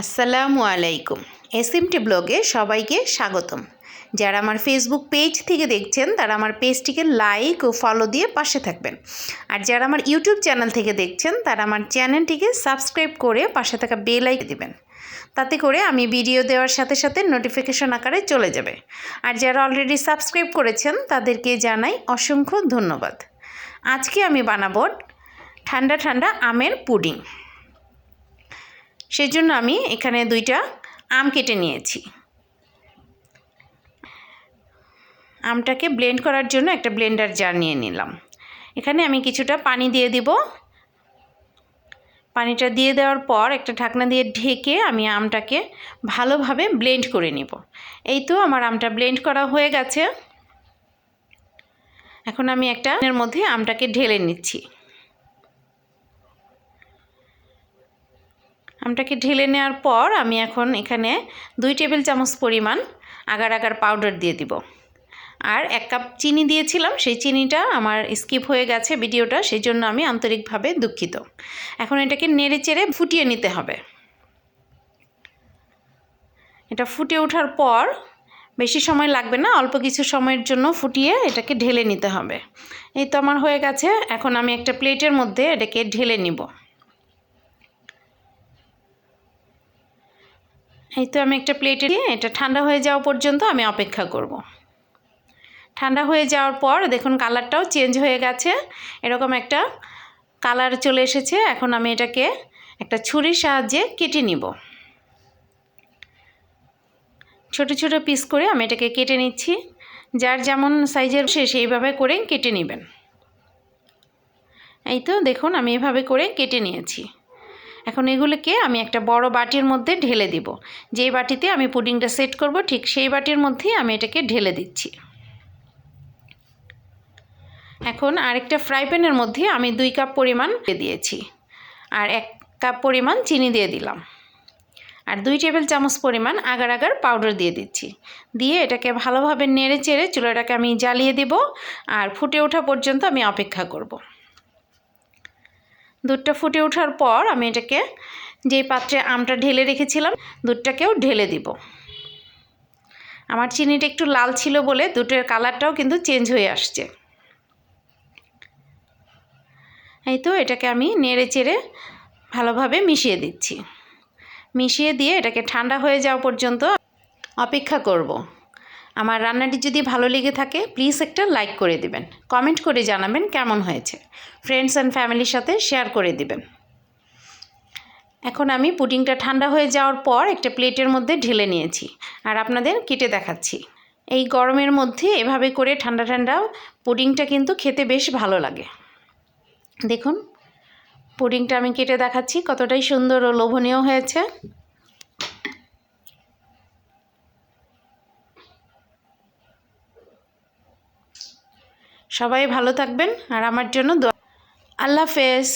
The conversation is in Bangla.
আসসালামু আলাইকুম। এসএমটি ব্লগে সবাইকে স্বাগতম। যারা আমার ফেসবুক পেজ থেকে দেখছেন, তারা আমার পেজটিকে লাইক ও ফলো দিয়ে পাশে থাকবেন। আর যারা আমার ইউটিউব চ্যানেল থেকে দেখছেন, তারা আমার চ্যানেলটিকে সাবস্ক্রাইব করে পাশে থাকা বেল আইকন দিবেন। তাতে করে আমি ভিডিও দেওয়ার সাথে সাথে নোটিফিকেশন আকারে চলে যাবে। আর যারা অলরেডি সাবস্ক্রাইব করেছেন, তাদেরকে জানাই অসংখ্য ধন্যবাদ। আজকে আমি বানাবো ঠান্ডা ঠান্ডা আমের পুডিং। সেজন্য আমি এখানে দুইটা আম কেটে নিয়েছি। আমটাকে ব্লেন্ড করার জন্য একটা ব্লেন্ডার জার নিয়ে নিলাম। এখানে আমি কিছুটা পানি দিয়ে দিব। পানিটা দিয়ে দেওয়ার পর একটা ঢাকনা দিয়ে ঢেকে আমি আমটাকে ভালোভাবে ব্লেন্ড করে নিব। এই তো আমার আমটা ব্লেন্ড করা হয়ে গেছে। এখন আমি একটা মধ্যে আমটাকে ঢেলে নিচ্ছি। আমটাকে ঢেলে নেওয়ার পর আমি এখন এখানে দুই টেবিল চামচ পরিমাণ আগার আগার পাউডার দিয়ে দিব। আর এক কাপ চিনি দিয়েছিলাম, সেই চিনিটা আমার স্কিপ হয়ে গেছে ভিডিওটা, সেই জন্য আমি আন্তরিকভাবে দুঃখিত। এখন এটাকে নেড়ে চেড়ে ফুটিয়ে নিতে হবে। এটা ফুটে ওঠার পর বেশি সময় লাগবে না, অল্প কিছু সময়ের জন্য ফুটিয়ে এটাকে ঢেলে নিতে হবে। এই তো আমার হয়ে গেছে, এখন আমি একটা প্লেটের মধ্যে এটাকে ঢেলে নিব। এই তো আমি একটা প্লেটে দিয়ে এটা ঠান্ডা হয়ে যাওয়া পর্যন্ত আমি অপেক্ষা করব। ঠান্ডা হয়ে যাওয়ার পর দেখুন কালারটাও চেঞ্জ হয়ে গেছে। এরকম একটা কালার চলে এসেছে। এখন আমি এটাকে একটা ছুরির সাহায্যে কেটে নিব। ছোট ছোট পিস করে আমি এটাকে কেটে নিচ্ছি। যার যেমন সাইজের সে সেইভাবে করে কেটে নেবেন। এই তো দেখুন আমি এভাবে করে কেটে নিয়েছি। এখন এগুলোকে আমি একটা বড় বাটির মধ্যে ঢেলে দিব। যেই বাটিতে আমি পুডিংটা সেট করব, ঠিক সেই বাটির মধ্যেই আমি এটাকে ঢেলে দিচ্ছি। এখন আরেকটা ফ্রাই প্যানের মধ্যে আমি দুই কাপ পরিমাণ দিয়েছি আর এক কাপ পরিমাণ চিনি দিয়ে দিলাম। আর দুই টেবিল চামচ পরিমাণ আগার আগার পাউডার দিয়ে দিচ্ছি। দিয়ে এটাকে ভালোভাবে নেড়ে চেড়ে চুলাটাকে আমি জ্বালিয়ে দেব আর ফুটে ওঠা পর্যন্ত আমি অপেক্ষা করব। দুধটা ফুটে ওঠার পর আমি এটাকে যেই পাত্রে আমটা ঢেলে রেখেছিলাম, দুধটাকেও ঢেলে দিব। আমার চিনিটা একটু লাল ছিল বলে দুধের কালারটাও কিন্তু চেঞ্জ হয়ে আসছে। এই তো এটাকে আমি নেড়ে চেড়ে ভালোভাবে মিশিয়ে দিচ্ছি। মিশিয়ে দিয়ে এটাকে ঠান্ডা হয়ে যাওয়া পর্যন্ত অপেক্ষা করব। আমার রান্নাটি যদি ভালো লেগে থাকে প্লিজ একটা লাইক করে দিবেন। কমেন্ট করে জানাবেন কেমন হয়েছে। ফ্রেন্ডস অ্যান্ড ফ্যামিলির সাথে শেয়ার করে দিবেন। এখন আমি পুডিংটা ঠান্ডা হয়ে যাওয়ার পর একটা প্লেটের মধ্যে ঢেলে নিয়েছি আর আপনাদের কেটে দেখাচ্ছি। এই গরমের মধ্যে এভাবে করে ঠান্ডা ঠান্ডা পুডিংটা কিন্তু খেতে বেশ ভালো লাগে। দেখুন, পুডিংটা আমি কেটে দেখাচ্ছি, কতটাই সুন্দর ও লোভনীয় হয়েছে। সবাই ভালো থাকবেন আর আমার জন্য আল্লাহ হাফেজ।